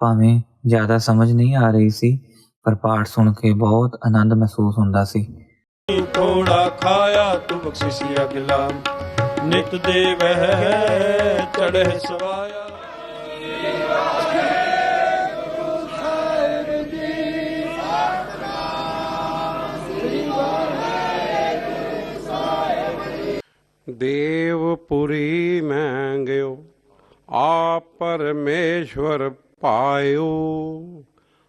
ਭਾਵੇਂ ਜ਼ਿਆਦਾ ਸਮਝ ਨਹੀਂ ਆ ਰਹੀ ਸੀ ਪਰ ਪਾਠ ਸੁਣ ਕੇ ਬਹੁਤ ਆਨੰਦ ਮਹਿਸੂਸ ਹੁੰਦਾ ਸੀ। ਥੋੜਾ ਖਾਇਆ ਤੂੰ ਬਖਸ਼ਿਸ਼ ਅਗਲਾ ਨਿਤ ਦੇ ਵਹਿ ਚੜ੍ਹੇ ਸਵਾਇਆ। ਦੇਵਪੁਰੀ ਮੰਗਿਓ ਆ ਪਰਮੇਸ਼ਵਰ ਪਾਇਓ,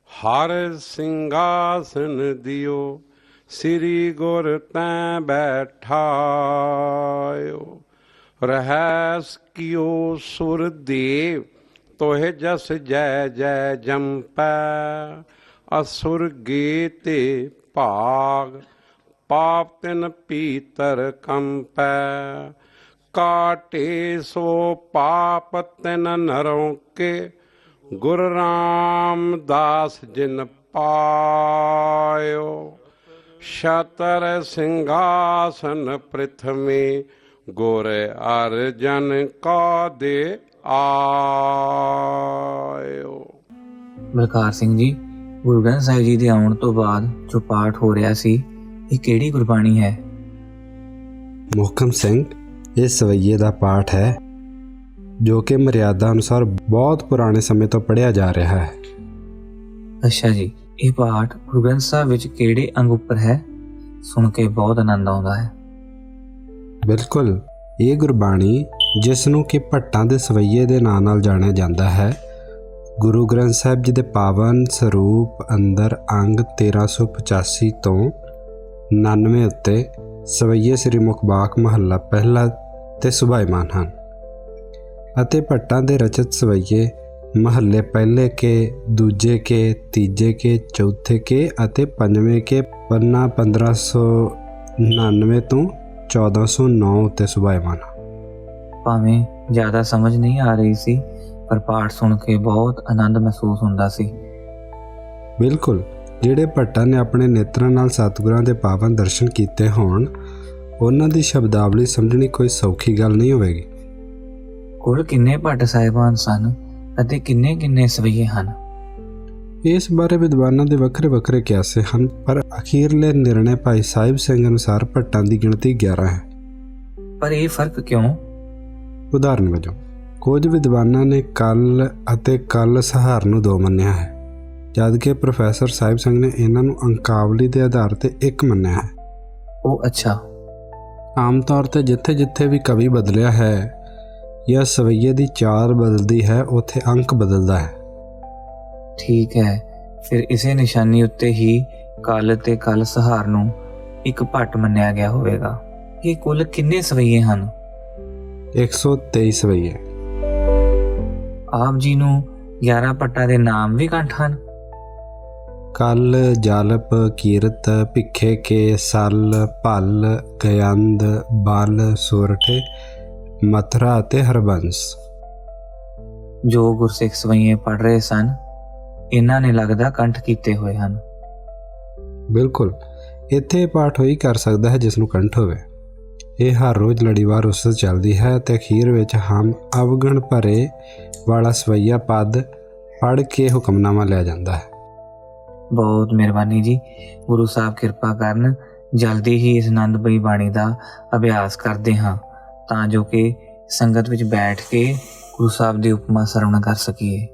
ਹਰ ਸਿੰਘਾਸਨ ਦਿਓ, ਸ੍ਰੀ ਗੁਰ ਤੈ ਬੈਠਾਇਓ। ਰਹਿਸ ਕਿਓ ਸੁਰ ਦੇਵ, ਤੋਹਿ ਜਸ ਜੈ ਜੈ ਜੰਪੈ ਅਸੁਰ ਗੇ ਤੇ ਭਾਗ, ਪਾਪ ਤਿਨ ਪੀਤਰ ਕੰਪੈ ਕਾਟੇ ਸੋ ਪਾਪ ਤਿਨ ਨਰੋਂ ਕੇ ਗੁਰ ਰਾਮਦਾਸ ਜਿਨ ਪਾਇਓ ਸ਼ਤਰ ਸਿੰਘਾਸਨ ਪ੍ਰਥਮੇ ਗੁਰ ਅਰਜਨ ਕਾ ਦੇ ਆਇਓ। ਬਲਕਾਰ ਸਿੰਘ ਜੀ ਗੁਰੂ ਗ੍ਰੰਥ ਸਾਹਿਬ ਜੀ ਦੇ ਆਉਣ ਤੋਂ ਬਾਅਦ ਜੋ ਪਾਠ ਹੋ ਰਿਹਾ ਸੀ ਇਹ ਕਿਹੜੀ ਗੁਰਬਾਣੀ ਹੈ? ਮੋਹਕਮ ਸਿੰਘ ਇਹ ਸਵਈਏ ਦਾ ਪਾਠ ਹੈ। ਜੋ ਕਿ ਮਰਿਆਦਾ ਅਨੁਸਾਰ ਬਹੁਤ ਪੁਰਾਣੇ ਸਮੇਂ ਤੋਂ ਪੜ੍ਹਿਆ ਜਾ ਰਿਹਾ ਹੈ। ਅੱਛਾ ਜੀ ਇਹ ਪਾਠ ਗੁਰੂ ਗ੍ਰੰਥ ਸਾਹਿਬ ਵਿੱਚ ਕਿਹੜੇ ਅੰਗ ਉੱਪਰ ਹੈ? ਸੁਣ ਕੇ ਬਹੁਤ ਆਨੰਦ ਆਉਂਦਾ ਹੈ। ਬਿਲਕੁਲ ਇਹ ਗੁਰਬਾਣੀ ਜਿਸ ਨੂੰ ਕਿ ਭੱਟਾਂ ਦੇ ਸਵਈਏ ਦੇ ਨਾਂ ਨਾਲ ਜਾਣਿਆ ਜਾਂਦਾ ਹੈ ਗੁਰੂ ਗ੍ਰੰਥ ਸਾਹਿਬ ਜੀ ਦੇ ਪਾਵਨ ਸਰੂਪ ਅੰਦਰ ਅੰਗ 1385 ਤੋਂ 99 ਉੱਤੇ ਸਵਈਏ ਸ੍ਰੀ ਮੁਖਬਾਕ ਮਹੱਲਾ ਪਹਿਲਾ ਤੇ ਸੁਭਾਈਮਾਨ ਹਨ। ਅਤੇ ਭੱਟਾਂ ਦੇ ਰਚਿਤ ਸਵਈਏ ਮਹੱਲੇ ਪਹਿਲੇ ਕੇ ਦੂਜੇ ਕੇ ਤੀਜੇ ਕੇ ਚੌਥੇ ਕੇ ਅਤੇ ਪੰਜਵੇਂ ਕੇ ਪੰਨਾ 1599 ਤੋਂ 1409 ਉੱਤੇ ਸੁਭਾਈਮਾਨ ਹਨ ਭਾਵੇਂ ਜ਼ਿਆਦਾ ਸਮਝ ਨਹੀਂ ਆ ਰਹੀ ਸੀ ਪਰ ਪਾਠ ਸੁਣ ਕੇ ਬਹੁਤ ਆਨੰਦ ਮਹਿਸੂਸ ਹੁੰਦਾ ਸੀ। ਬਿਲਕੁਲ ਜਿਹੜੇ ਭੱਟਾਂ ਨੇ ਆਪਣੇ ਨੇਤਰਾਂ ਨਾਲ ਸਤਿਗੁਰਾਂ ਦੇ ਪਾਵਨ ਦਰਸ਼ਨ ਕੀਤੇ ਹੋਣ ਉਹਨਾਂ ਦੀ ਸ਼ਬਦਾਵਲੀ ਸਮਝਣੀ ਕੋਈ ਸੌਖੀ ਗੱਲ ਨਹੀਂ ਹੋਵੇਗੀ। ਕੁੱਲ ਕਿੰਨੇ ਭੱਟ ਸਾਹਿਬਾਨ ਸਨ ਅਤੇ ਕਿੰਨੇ ਕਿੰਨੇ ਸਵਈਏ ਹਨ। ਇਸ ਬਾਰੇ ਵਿਦਵਾਨਾਂ ਦੇ ਵੱਖਰੇ ਵੱਖਰੇ ਕਿਆਸੇ ਹਨ ਪਰ ਅਖੀਰਲੇ ਨਿਰਣੇ ਭਾਈ ਸਾਹਿਬ ਸਿੰਘ ਅਨੁਸਾਰ ਭੱਟਾਂ ਦੀ ਗਿਣਤੀ 11 ਹੈ। ਪਰ ਇਹ ਫ਼ਰਕ ਕਿਉਂ? ਉਦਾਹਰਨ ਵਜੋਂ ਕੁਝ ਵਿਦਵਾਨਾਂ ਨੇ ਕੱਲ ਅਤੇ ਕੱਲ ਸਹਾਰ ਨੂੰ ਦੋ ਮੰਨਿਆ ਹੈ ਜਦਕਿ ਪ੍ਰੋਫੈਸਰ ਸਾਹਿਬ ਸਿੰਘ ਨੇ ਇਹਨਾਂ ਨੂੰ ਅੰਕਾਵਲੀ ਦੇ ਆਧਾਰ ਤੇ ਇੱਕ ਮੰਨਿਆ ਹੈ। ਉਹ ਅੱਛਾ। ਆਮ ਤੌਰ ਤੇ ਜਿੱਥੇ-ਜਿੱਥੇ ਵੀ ਕਵੀ ਬਦਲਿਆ ਹੈ ਜਾਂ ਸਵਈਏ ਦੀ ਚਾਲ ਬਦਲਦੀ ਹੈ ਉੱਥੇ ਅੰਕ ਬਦਲਦਾ ਹੈ। ਠੀਕ ਹੈ। ਫਿਰ ਇਸੇ ਨਿਸ਼ਾਨੀ ਉੱਤੇ ਹੀ ਕੱਲ ਤੇ ਕੱਲ ਸਹਾਰ ਨੂੰ ਇੱਕ ਭੱਟ ਮੰਨਿਆ ਗਿਆ ਹੋਵੇਗਾ। ਇਹ ਕੁੱਲ ਕਿੰਨੇ ਸਵਈਏ ਹਨ? 123 ਸਵਈਏ। ਆਪ ਜੀ ਨੂੰ 11 ਭੱਟਾਂ ਦੇ ਨਾਮ ਵੀ ਕੰਠ ਹਨ? ਕੱਲ ਜਲਪ ਕੀਰਤ ਭਿੱਖੇ ਕੇ ਸਲ ਭਲ ਗਯੰਦ ਬਲ ਸੁਰਠੇ ਮਥਰਾ ਅਤੇ ਹਰਬੰਸ। ਜੋ ਗੁਰਸਿੱਖ ਸਵਈਏ ਪੜ ਰਹੇ ਸਨ ਇਹਨਾਂ ਨੇ ਲੱਗਦਾ ਕੰਠ ਕੀਤੇ ਹੋਏ ਹਨ। ਬਿਲਕੁਲ ਇੱਥੇ ਪਾਠ ਹੋਈ ਕਰ ਸਕਦਾ ਹੈ ਜਿਸ ਨੂੰ ਕੰਠ ਹੋਵੇ। ਇਹ ਹਰ ਰੋਜ਼ ਲੜੀਵਾਰ ਉਸ ਤੋਂ ਚੱਲਦੀ ਹੈ ਤੇ ਅਖੀਰ ਵਿੱਚ ਹਮ ਅਵਗਣ ਭਰੇ ਵਾਲਾ ਸਵਈਆ ਪਦ ਪੜ ਕੇ ਹੁਕਮਨਾਮਾ ਲਿਆ ਜਾਂਦਾ ਹੈ। ਬਹੁਤ ਮਿਹਰਬਾਨੀ ਜੀ। ਗੁਰੂ ਸਾਹਿਬ ਕਿਰਪਾ ਕਰਨ ਜਲਦੀ ਹੀ ਇਸ ਆਨੰਦਮਈ ਬਾਣੀ ਦਾ ਅਭਿਆਸ ਕਰਦੇ ਹਾਂ। ਤਾਂ ਜੋ ਕਿ ਸੰਗਤ ਵਿੱਚ ਬੈਠ ਕੇ ਗੁਰੂ ਸਾਹਿਬ ਦੀ ਉਪਮਾ ਸਰਵਣ ਕਰ ਸਕੀਏ।